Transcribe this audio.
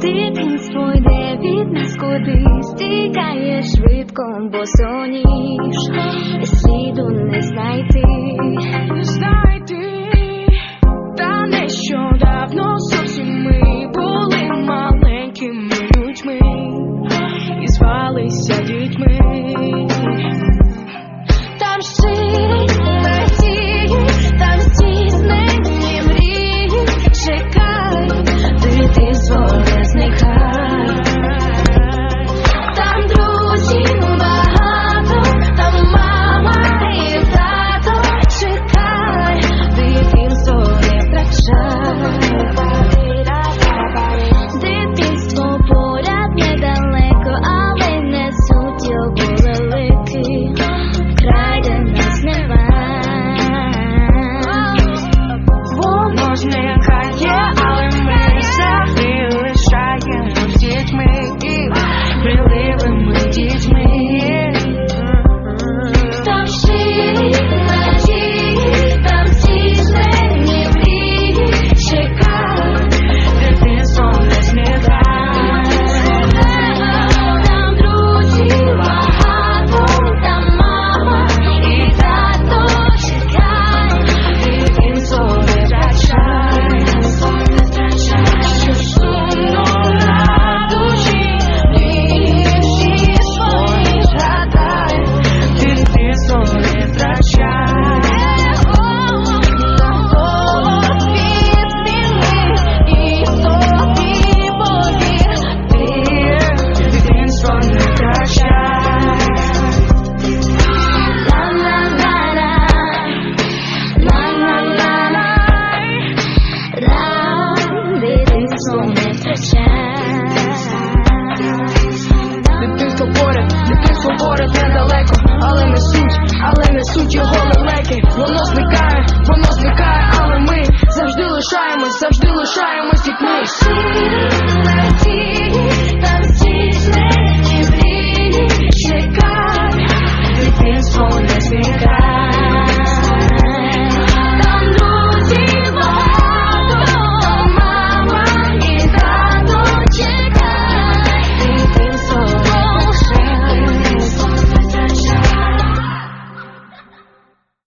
Дитинство йде від нас кудись, тікає швидко, бо соніж сліду не знайти.